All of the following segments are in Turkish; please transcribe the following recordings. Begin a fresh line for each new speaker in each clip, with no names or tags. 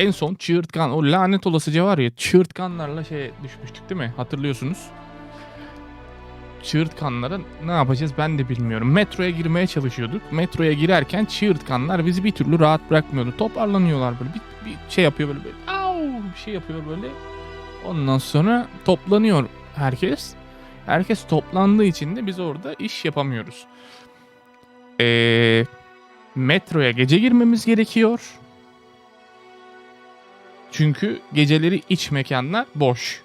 en son çığırtkan o lanet olasıca var ya çığırtkanlarla şey düşmüştük değil mi? Hatırlıyorsunuz. Çığırtkanlara ne yapacağız ben de bilmiyorum. Metroya girmeye çalışıyorduk. Metroya girerken çığırtkanlar bizi bir türlü rahat bırakmıyordu. Toparlanıyorlar böyle bir, bir şey yapıyor böyle, böyle au bir şey yapıyor böyle. Ondan sonra toplanıyor herkes. Herkes toplandığı için de biz orada iş yapamıyoruz. Eee metroya gece girmemiz gerekiyor. Çünkü geceleri iç mekanlar boş.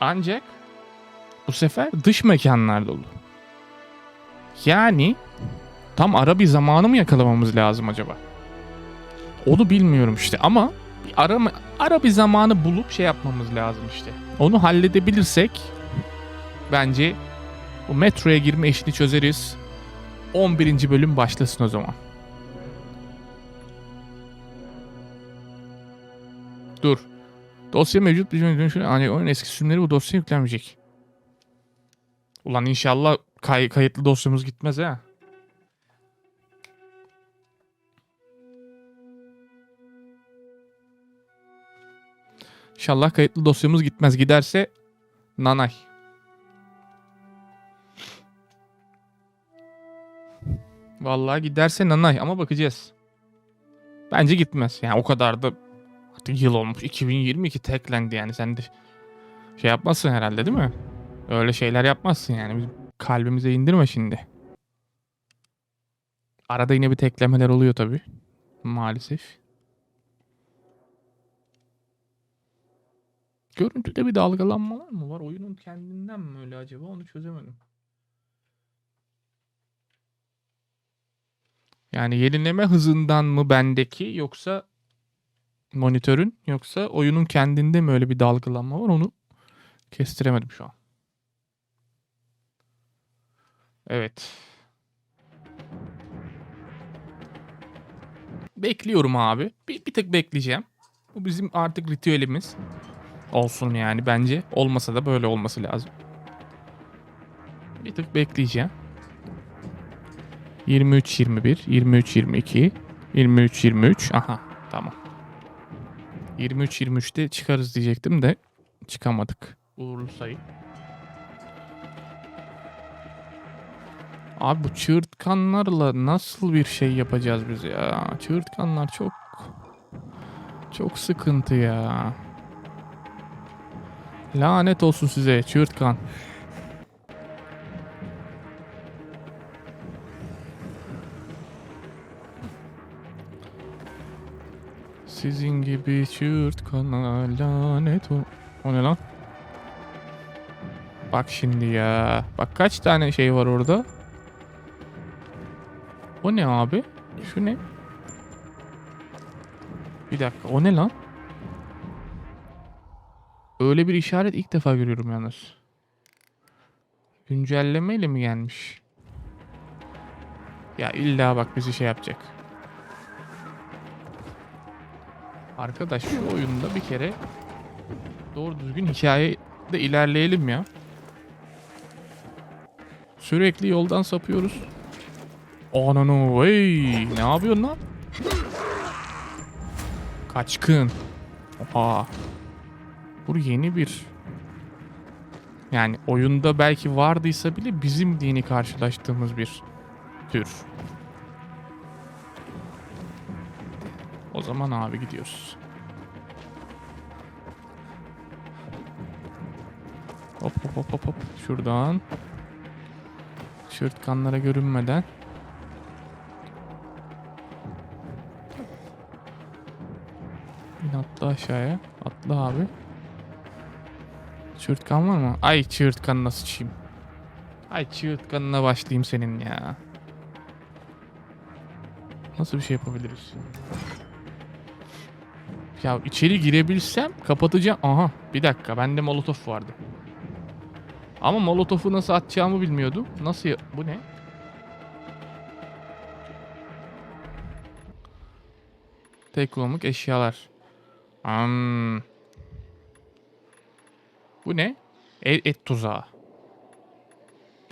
Ancak bu sefer dış mekanlar dolu. Yani tam ara bir zamanı mı yakalamamız lazım acaba? Onu bilmiyorum işte ama bir ara, ara bir zamanı bulup şey yapmamız lazım işte. Onu halledebilirsek bence bu metroya girme işini çözeriz. 11. bölüm başlasın o zaman. Dur. Dosya mevcut bir dönüşü ancak oyun eski sürümleri bu dosyaya yüklenmeyecek. Ulan inşallah kay- kayıtlı dosyamız gitmez ha. İnşallah kayıtlı dosyamız gitmez. Giderse nanay. Vallahi giderse nanay ama bakacağız. Bence gitmez. Yani o kadar da yıl olmuş. 2022 teklendi yani. Sen de şey yapmazsın herhalde değil mi? Öyle şeyler yapmazsın yani. Bizim kalbimize indirme şimdi. Arada yine bir teklemeler oluyor tabii. Maalesef. Görüntüde bir dalgalanmalar mı var? Oyunun kendinden mi öyle acaba? Onu çözemedim. Yani yenileme hızından mı bendeki yoksa monitörün yoksa oyunun kendinde mi öyle bir dalgalanma var onu kestiremedim şu an. Evet. Bekliyorum abi. Bir, bir tık bekleyeceğim. Bu bizim artık ritüelimiz. Olsun yani bence. Olmasa da böyle olması lazım. Bir tık bekleyeceğim. 23 21 23 22 23 23 aha tamam. 23 23'te çıkarız diyecektim de çıkamadık. Uğurlu sayı. Abi bu çığırtkanlarla nasıl bir şey yapacağız biz ya? Çığırtkanlar çok çok sıkıntı ya. Lanet olsun size çığırtkan. Sizin gibi çığırtkana lanet o... O ne lan? Bak şimdi ya. Bak kaç tane şey var orada. O ne abi? Şu ne? Bir dakika o ne lan? Öyle bir işaret ilk defa görüyorum yalnız. Güncellemeyle mi gelmiş? Ya illa bak bizi şey yapacak. Arkadaş şu oyunda bir kere doğru düzgün hikayede ilerleyelim ya. Sürekli yoldan sapıyoruz. Ananı vey ne yapıyorsun lan? Kaçkın. Oha. Bu yeni bir yani oyunda belki vardıysa bile bizim yeni karşılaştığımız bir tür. O zaman abi gidiyoruz. Hop hop hop hop hop. Şuradan. Çırtkanlara görünmeden. Atla aşağıya. Atla abi. Çığırtkan var mı? Ay çığırtkanına sıçayım. Ay çığırtkanına başlayayım senin ya. Nasıl bir şey yapabiliriz? Ya içeri girebilsem kapatacağım. Aha bir dakika bende molotof vardı. Ama molotofu nasıl atacağımı bilmiyordum. Nasıl Bu ne? Tek kullanımlık eşyalar. Hmm. Bu ne? Et, et tuzağı.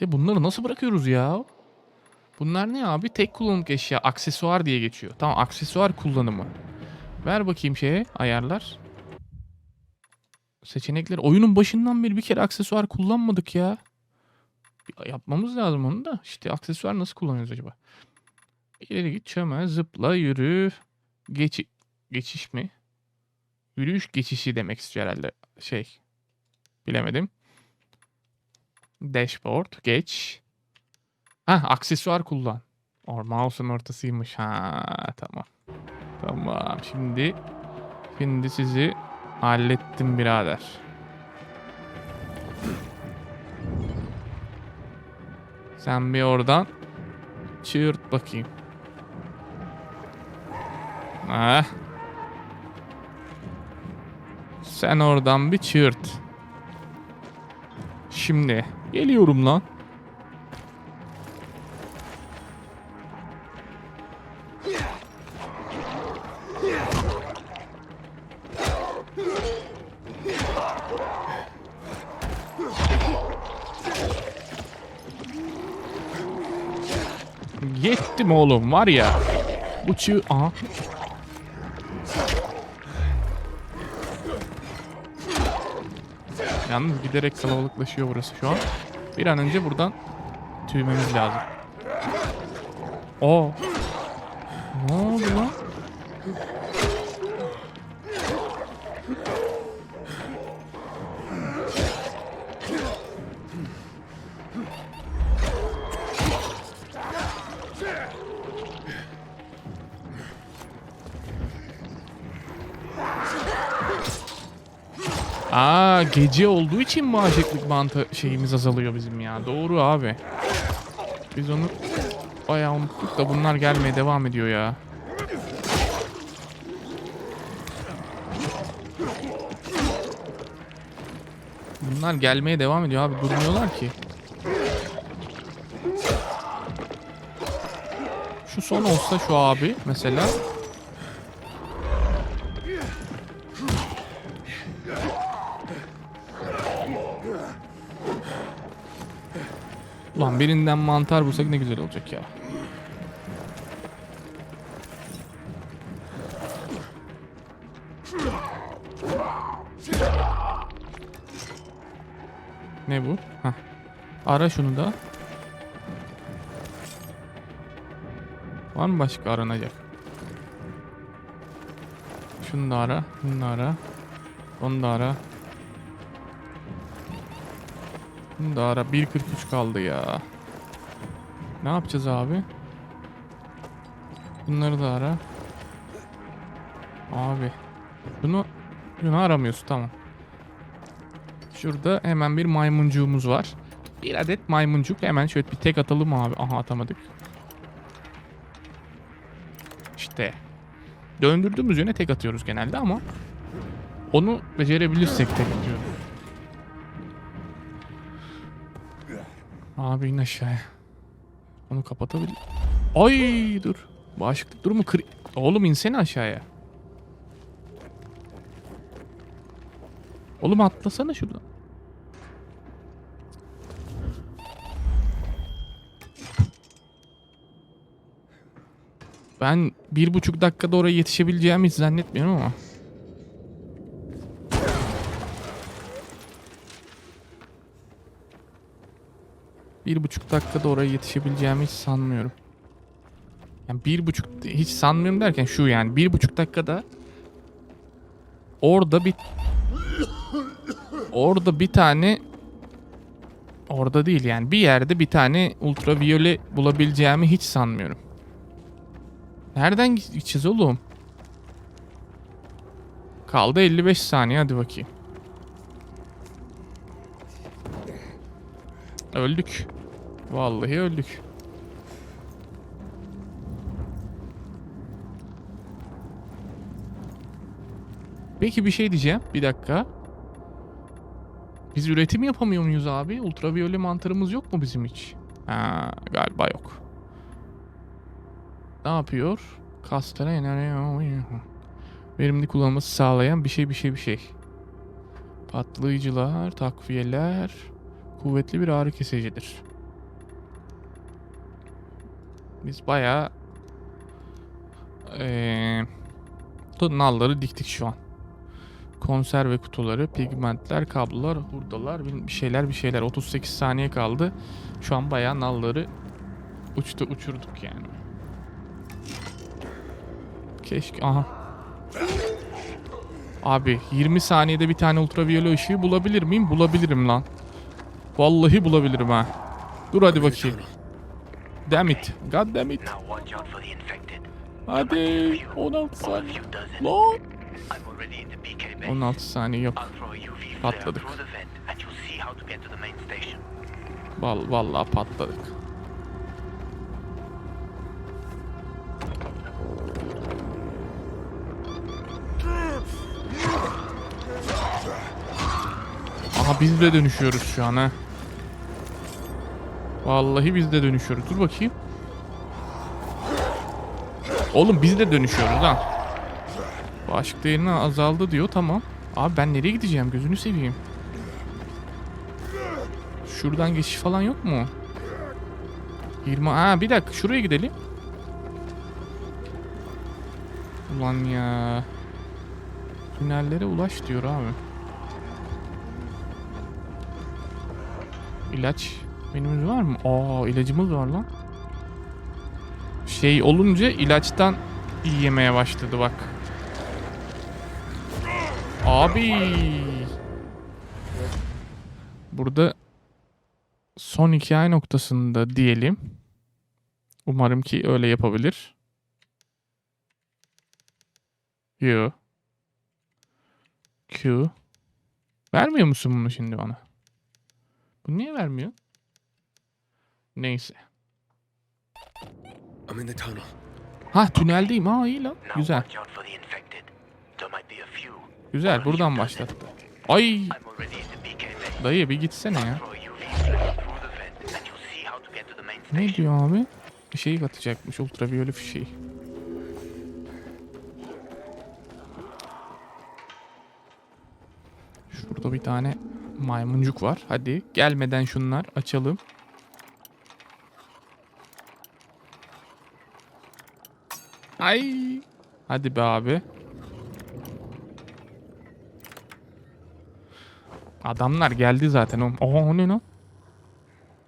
De bunları nasıl bırakıyoruz ya? Bunlar ne abi? Tek kullanımlık eşya, aksesuar diye geçiyor. Tamam, aksesuar kullanımı. Ver bakayım şeye ayarlar. Seçenekler. Oyunun başından beri bir kere aksesuar kullanmadık ya. Yapmamız lazım onu da. İşte aksesuar nasıl kullanıyoruz acaba? İleri git çömel, zıpla, yürü. Geçi geçiş mi? Yürüyüş geçişi demek istiyor herhalde. Şey. Bilemedim. Dashboard. Geç. Ha aksesuar kullan. Or mouse'un ortasıymış. Ha tamam. Tamam. Şimdi şimdi sizi hallettim birader. Sen bir oradan çığırt bakayım. Ah. Sen oradan bir çığırt. Şimdi geliyorum lan. Yettim oğlum var ya. Bu çığ... Aha. Yalnız giderek kalabalıklaşıyor burası şu an. Bir an önce buradan tüymemiz lazım. Oo. Ne oldu lan? Gece olduğu için bağışıklık bantı şeyimiz azalıyor bizim ya. Doğru abi. Biz onu bayağı unuttuk da bunlar gelmeye devam ediyor ya. Bunlar gelmeye devam ediyor abi. Durmuyorlar ki. Şu son olsa şu abi mesela. Ulan birinden mantar bulsak ne güzel olacak ya. Ne bu? Hah. Ara şunu da. Var mı başka aranacak? Şunu da ara. Şunu da ara. Onu da ara. Bunu da ara. 1.43 kaldı ya. Ne yapacağız abi? Bunları da ara. Abi. Bunu, bunu aramıyorsun tamam. Şurada hemen bir maymuncuğumuz var. Bir adet maymuncuk. Hemen şöyle bir tek atalım abi. Aha atamadık. İşte. Döndürdüğümüz yöne tek atıyoruz genelde ama onu becerebilirsek tek atıyoruz. Abi in aşağıya. Onu kapatabil... Ay dur. Bağışıklık durumu kır... Oğlum insene aşağıya. Oğlum atlasana şuradan. Ben bir buçuk dakikada oraya yetişebileceğimi hiç zannetmiyorum ama. Bir buçuk dakikada oraya yetişebileceğimi hiç sanmıyorum. Yani bir buçuk hiç sanmıyorum derken şu yani bir buçuk dakikada orada bir orada bir tane orada değil yani bir yerde bir tane ultraviyole bulabileceğimi hiç sanmıyorum. Nereden gideceğiz oğlum? Kaldı 55 saniye hadi bakayım. Öldük. Vallahi öldük. Peki bir şey diyeceğim. Bir dakika. Biz üretim yapamıyor muyuz abi? Ultraviyole mantarımız yok mu bizim hiç? Ha, galiba yok. Ne yapıyor? Kaslara enerji verimli kullanılması sağlayan bir şey bir şey bir şey. Patlayıcılar, takviyeler, kuvvetli bir ağrı kesicidir. Biz bayağı Tu- Nalları diktik şu an. Konserve kutuları, pigmentler, kablolar, hurdalar, bir şeyler bir şeyler. 38 saniye kaldı. Şu an bayağı nalları uçtu uçurduk yani. Keşke aha. Abi 20 saniyede bir tane ultraviyole ışığı bulabilir miyim? Bulabilirim lan. Vallahi bulabilirim ha. Dur hadi bakayım. Damn it. God damn it. Hadi 16
A
saniye. Lan.
I'm already in the PK base.
16 saniye yok. Patladık. Val vallahi patladık. Aha biz de dönüşüyoruz şu an ha. Vallahi biz de dönüşüyoruz. Dur bakayım. Oğlum biz de dönüşüyoruz lan. Bağışıklık değerini azaldı diyor tamam. Abi ben nereye gideceğim gözünü seveyim. Şuradan geçiş falan yok mu? 20 ha bir dakika şuraya gidelim. Ulan ya. Tünellere ulaş diyor abi. İlaç menümüz var mı? Aa ilacımız var lan. Şey olunca ilaçtan yemeye başladı bak. Abi. Burada son hikaye noktasında diyelim. Umarım ki öyle yapabilir. Yo. Q. Vermiyor musun bunu şimdi bana? Bu niye vermiyor? Neyse.
I'm in the tunnel.
Ha tüneldeyim. Ha iyi lan. Güzel. Güzel. Buradan başlattı. Ay dayı bir gitsene ya. Ne diyor abi? Bir şey katacakmış. Ultraviyole fişeği. Şurada bir tane maymuncuk var. Hadi gelmeden şunlar açalım. Ay. Hadi be abi. Adamlar geldi zaten. Oha o ne lan?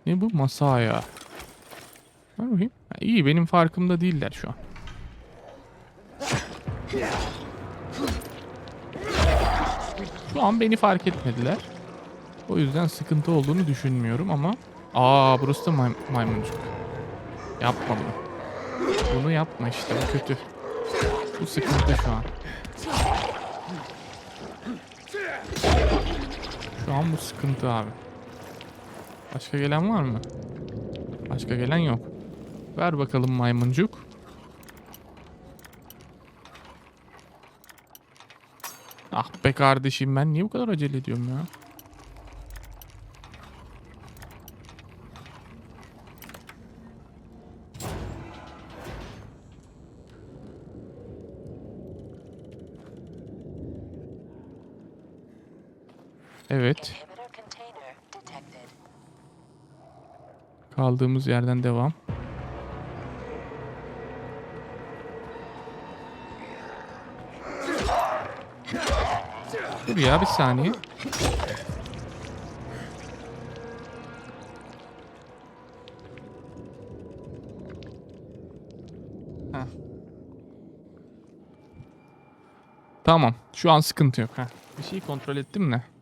Ne bu? Masa ayağı. İyi benim farkımda değiller şu an. Şu an beni fark etmediler. O yüzden sıkıntı olduğunu düşünmüyorum ama... Aa burası da may maymuncuk. Yapma bunu. Bunu yapma işte bu kötü. Bu sıkıntı şu an. Şu an bu sıkıntı abi. Başka gelen var mı? Başka gelen yok. Ver bakalım maymuncuk. Ah be kardeşim ben niye bu kadar acele ediyorum ya? Evet. Kaldığımız yerden devam. Dur ya bir saniye. Tamam. Şu an sıkıntı yok. Heh. Bir şeyi kontrol ettim de.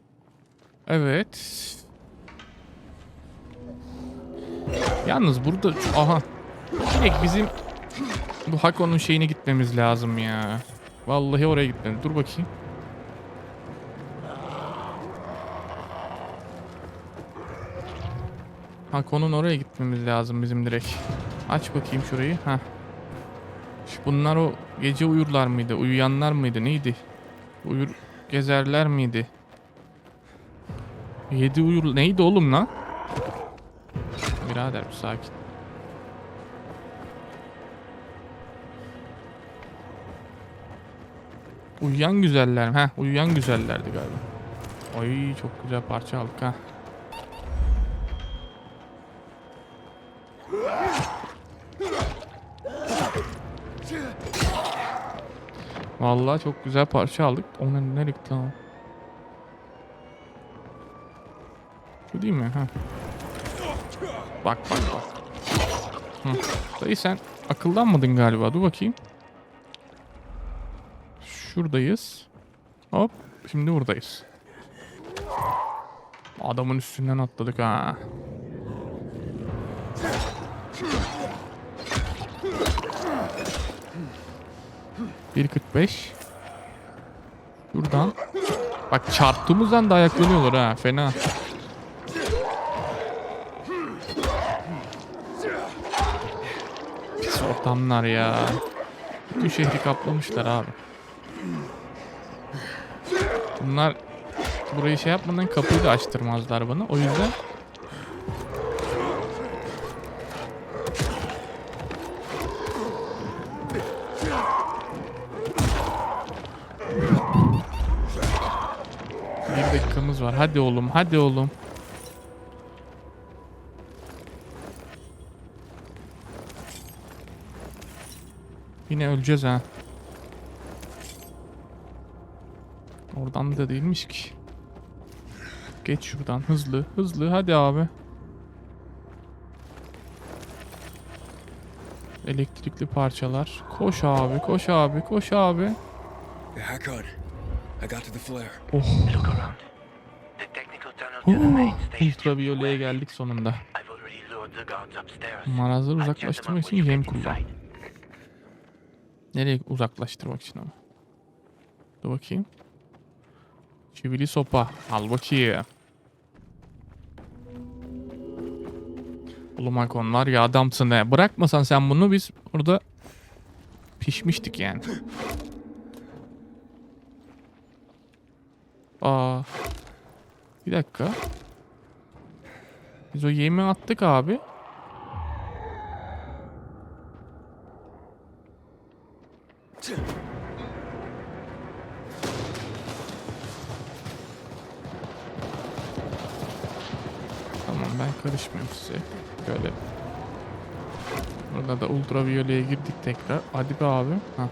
Evet. Yalnız burada aha direkt bizim bu Hako'nun şeyine gitmemiz lazım ya. Vallahi oraya gitmemiz. Dur bakayım. Hako'nun oraya gitmemiz lazım bizim direkt. Aç bakayım şurayı. Ha. Bunlar o gece uyurlar mıydı? Uyuyanlar mıydı? Neydi? Uyur gezerler miydi? Yedi uyur neydi oğlum lan? Birader bir sakin. Uyuyan güzeller. Ha, uyuyan güzellerdi galiba. Ay çok güzel parça aldık ha. Vallahi çok güzel parça aldık. Onun nereye gitti Bu değil mi? Ha. Bak bak bak. Hı. Dayı sen akıllanmadın galiba. Dur bakayım. Şuradayız. Hop. Şimdi buradayız. Adamın üstünden atladık ha. Bir 45. Şuradan. Bak çarptığımızdan da ayaklanıyorlar ha. Fena. Ortamlar ya. Bütün şehri kaplamışlar abi. Bunlar burayı şey yapmadan kapıyı da açtırmazlar bana. O yüzden bir dakikamız var. Hadi oğlum, hadi oğlum. Yine öleceğiz ha. Oradan da değilmiş ki. Geç şuradan hızlı hızlı hadi abi. Elektrikli parçalar. Koş abi koş abi koş abi.
Yeah, Hakon. I got to the flare.
Look around. The technical tunnel to the main
Oh, ultraviyoleye geldik sonunda. Marazları uzaklaştırmak için yem kullan. Nereye uzaklaştırmak için ama? Dur bakayım. Çivili sopa. Al bakayım. Oğlum Hakon var ya adamsın he. Bırakmasan sen bunu biz orada pişmiştik yani. Aa. Bir dakika. Biz o yemi attık abi. Tamam ben karışmıyorum size. Böyle. Burada da ultraviyoleye girdik tekrar. Hadi be abi. Ha.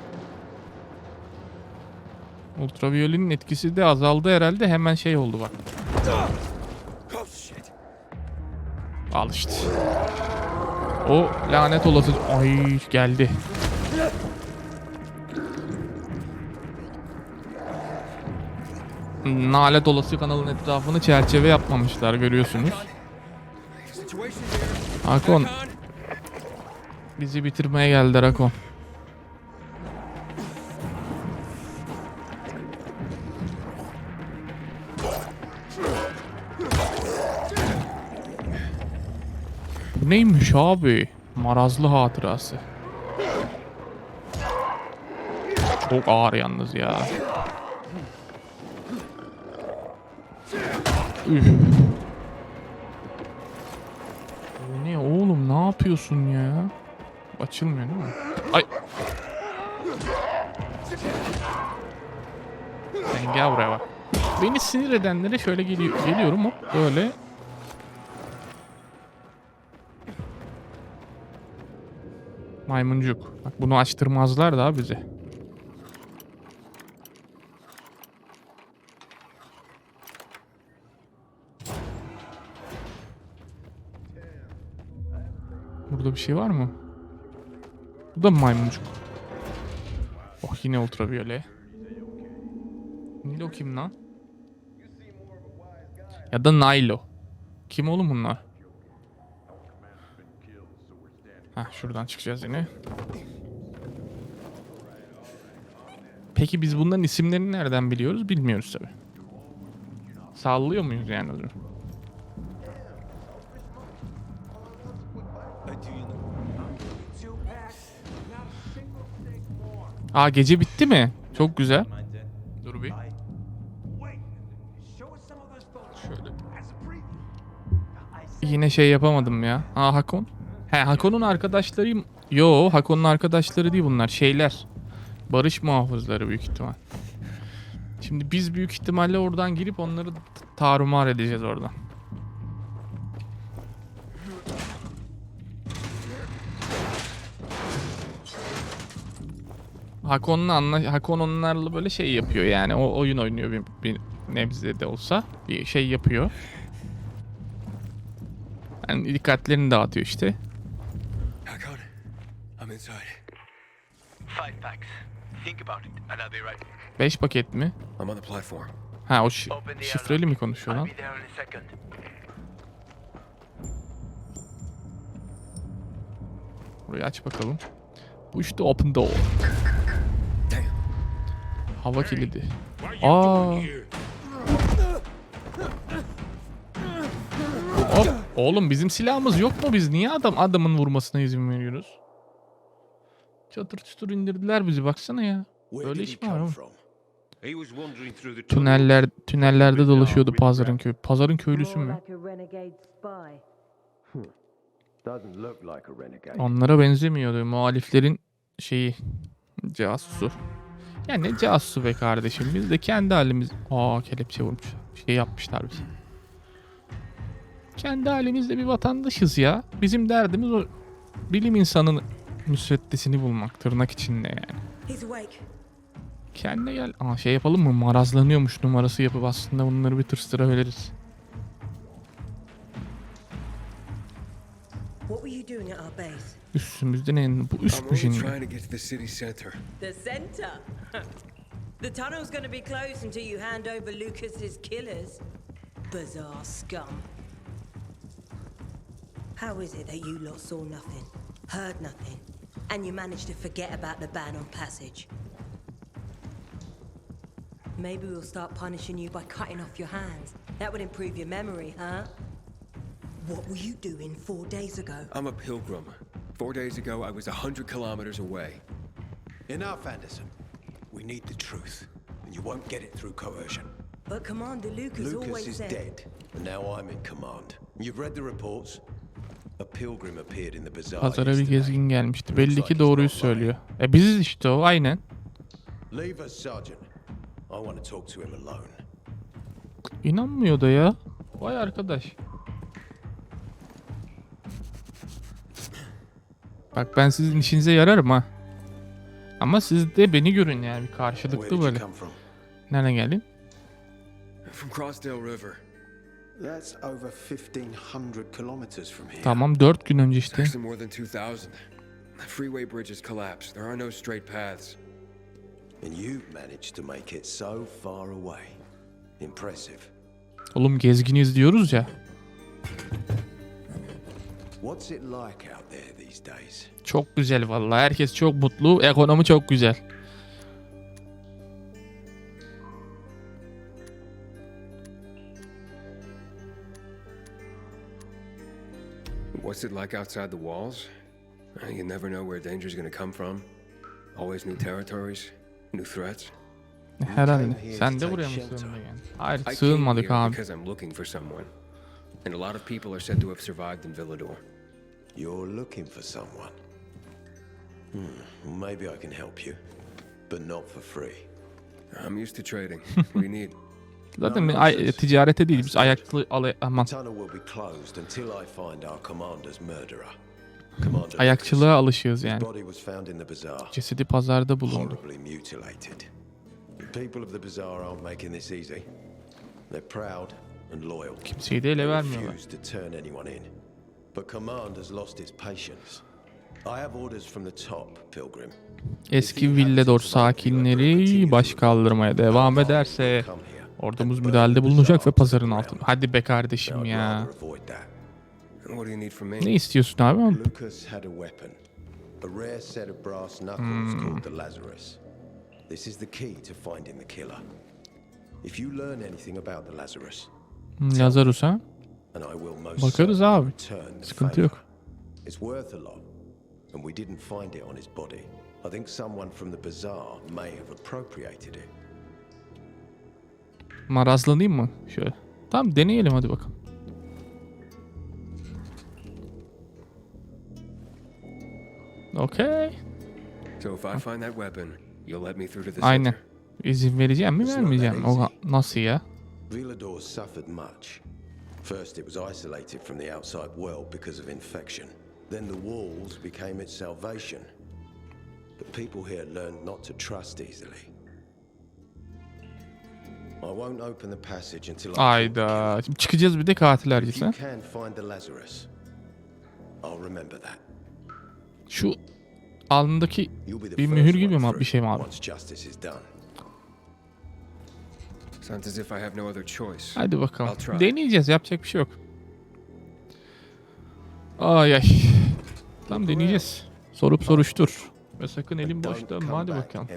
Ultraviyolenin etkisi de azaldı herhalde. Hemen şey oldu bak. Al işte. O lanet olası... Ay geldi. Nalet olası kanalın etrafını çerçeve yapmamışlar görüyorsunuz.
Hakon!
bizi bitirmeye geldi Hakon. Bu neymiş abi? Marazlı hatırası. Çok ağır yalnız ya. Ne oğlum ne yapıyorsun ya? Açılmıyor değil mi? Ay. Sen gel buraya bak. Beni sinir edenlere şöyle geliyor, geliyorum hop böyle. Maymuncuk. Bak bunu açtırmazlar daha bize. Burada bir şey var mı? Bu da maymuncuk? Oh yine ultraviyole. Nilo kim lan? Ya da Nilo. Kim oğlum bunlar? Hah şuradan çıkacağız yine. Peki biz bunların isimlerini nereden biliyoruz? Bilmiyoruz tabi. Sallıyor muyuz yani?
Uh,
Aa gece bitti mi? Çok güzel. Dur bir. Yine şey yapamadım ya. Aa Hakon. He Hakon'un arkadaşlarıyım. Yo Hakon'un arkadaşları değil bunlar. Şeyler. Barış muhafızları büyük ihtimal. Şimdi biz büyük ihtimalle oradan girip onları tarumar edeceğiz oradan. Hakon'un anla Hakon onlarla böyle şey yapıyor yani o oyun oynuyor bir, bir nebze de olsa bir şey yapıyor. Yani dikkatlerini dağıtıyor işte.
Hakon, I'm inside.
Five packs. Think about it, and I'll be right.
5 paket mi?
I'm on the platform.
Ha o şi- şifreli mi konuşuyor lan? Burayı aç bakalım. Push the open door. Hava kilidi. Aa. Hop. Oğlum bizim silahımız yok mu biz? Niye adam adamın vurmasına izin veriyoruz? Çatır çutur indirdiler bizi baksana ya. Böyle iş mi var oğlum? Tüneller tünellerde dolaşıyordu pazarın köy. Pazarın köylüsü mü? Onlara benzemiyordu. Muhaliflerin şeyi casusu. Ya ne casusu be kardeşim. Biz de kendi halimiz... Aa kelepçe vurmuş. Şey yapmışlar bize. Kendi halimizde bir vatandaşız ya. Bizim derdimiz o bilim insanının müsveddesini bulmak. Tırnak içinde yani. Kendine gel. Aa şey yapalım mı? Marazlanıyormuş numarası yapıp aslında bunları bir tırstırabiliriz.
What were you doing at our base?
Üstümüzde ne? Bu üst mü şimdi?
Trying to get to the city center.
The center. the tunnel's gonna be closed until you hand over Lucas's killers. Bizarre scum. How is it that you lot saw nothing, heard nothing, and you managed to forget about the ban on passage? Maybe we'll start punishing you by cutting off your hands. That would improve your memory, huh? What were you doing four days ago?
I'm a pilgrim. Four days ago, I was a hundred kilometers away.
Enough, Anderson. We need the truth, and you won't get it through coercion.
But Commander Lucas,
Lucas
always
is
said...
dead, and now I'm in command. You've read the reports. A pilgrim appeared in the bazaar
Pazara bir gezgin gelmişti. Belli ki doğruyu söylüyor. E biziz işte o aynen.
Leave us, Sergeant. I want to talk to him alone.
İnanmıyor da ya. Vay arkadaş. Bak ben sizin işinize yararım ha. Ama siz de beni görün yani bir karşılıklı böyle. Nereden geldin?
From Crossdale River.
That's over 1500 kilometers from here.
Tamam 4 gün önce işte.
actually more than 2,000. The freeway bridges collapsed. There are no straight paths.
And you've managed to make it so far away. Impressive.
Oğlum gezginiz diyoruz ya. Çok güzel vallahi. Herkes çok mutlu. Ekonomi çok güzel.
What's it like outside the walls? Uh, You never know where danger's gonna come from. Always new territories, new threats.
Herhalde. Sen de buraya mı sığındın yani? Hayır sığınmadık abi.
because I'm looking for someone. And a lot of people are said to have survived in Villador.
You're looking for someone. Hmm, maybe I can help you, but not for free.
I'm used to trading. what do you need?
Zaten
No
ay-
nonsense.
ticarete değil biz ayaklı alay aman
Tunnel will be closed until I find our commander's murderer. Commander
ayakçılığa alışığız
Lucas.
yani.
Body was found in the bazaar,
Cesedi pazarda bulundu.
horribly mutilated. People of the bazaar aren't making this easy. They're proud and loyal.
Kimseyi de ele vermiyorlar.
refuse to turn anyone in.
Eski Villador sakinleri baş kaldırmaya devam ederse ordumuz müdahalede bulunacak ve pazarın altında. Hadi be kardeşim ya. Ne istiyorsun abi?
Lucas had a weapon, a rare set of brass knuckles called the Lazarus. This is the key to finding the killer. If you learn anything about the Lazarus,
Lazarus ha? Bakarız abi. Sıkıntı yok.
It's worth a lot, and we didn't find it on his body. I think someone from the bazaar may have appropriated it.
Marazlanayım mı? Şöyle. Tamam deneyelim hadi bakalım. Okey.
So if I find that weapon, you'll let me through to the
Aynen. İzin vereceğim mi vermeyeceğim mi? O nasıl ya?
Villador suffered much. First, it was isolated from the outside world because of infection. Then the walls became its salvation. The people here learned not to trust easily. I won't open the passage until
Ayda. Şimdi çıkacağız bir de katil.
If you can find the Lazarus, I'll remember that.
Şu alnındaki bir mühür gibi mi bir şey mi abi?
Once justice is done.
Sounds as if I have no other choice.
Hadi bakalım.
I'll try.
Deneyeceğiz. Yapacak bir şey yok. Ay ay. Tamam deneyeceğiz. Sorup soruştur. Ve sakın elim
Don't
boş dönme. Hadi bakalım.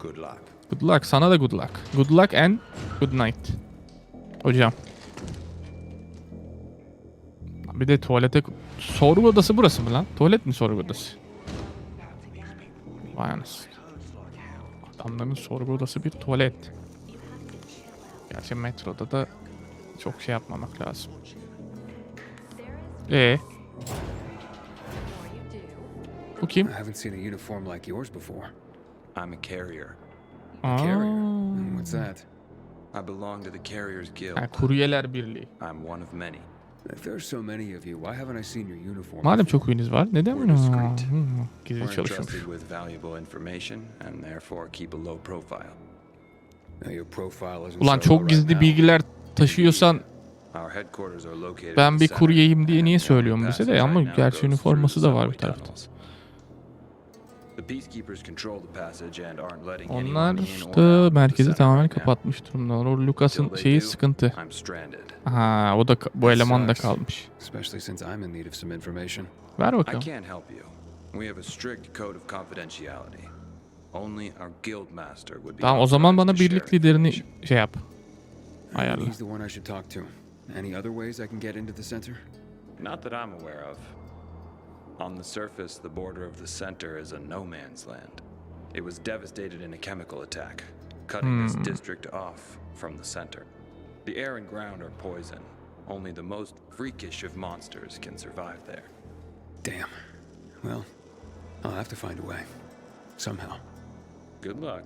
Good luck.
Good luck. Sana da good luck. Good luck and good night. Hocam. Bir de tuvalete... Sorgu odası burası mı lan? Tuvalet mi sorgu odası? Vay anasını. Adamların sorgu odası bir tuvalet. Gerçi metroda da çok şey yapmamak lazım. Ee, bu kim?
I haven't seen a uniform like yours before.
I'm a carrier.
Aa,
Carrier. Hmm, What's that?
I belong to the Carriers Guild.
ha, kuryeler birliği.
I'm one of many.
If there's so many of you, why haven't I seen your uniform?
Madem çok ününüz var, neden
discreet.
Hmm, Gizli çalışıyormuş.
entrusted with valuable information and therefore keep a low profile.
Now, your profile isn't
Ulan çok gizli bilgiler taşıyorsan Ben bir kuryeyim diye niye söylüyorum bize de ama gerçi üniforması da var bir tarafta. Onlar
the
merkezi tamamen kapatmış durumdalar. O Lucas'ın şeyi sıkıntı.
I'm stranded.
Ha, o da bu eleman da kalmış.
Especially since I'm in need of some information.
Ver
I
bakalım.
can't help you. We have a strict code of confidentiality. Only our guild master would be
Tamam o zaman bana birlik liderini şey yap. Ayarla.
He's the one I should talk to. Any other ways I can get into the center?
Not that I'm aware of. On the surface, the border of the center is a no man's land. It was devastated in a chemical attack, cutting this hmm. district off from the center. The air and ground are poison. Only the most freakish of monsters can survive there.
Damn. Well, I'll have to find a way. Somehow.
Good luck.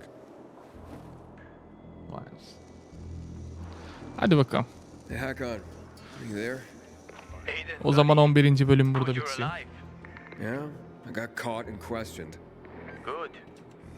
Vay anasını. Hadi bakalım.
Hey, Hakon. Are you there?
O zaman 11. bölüm burada
you're
bitsin.
Yeah, I got caught and questioned. Good.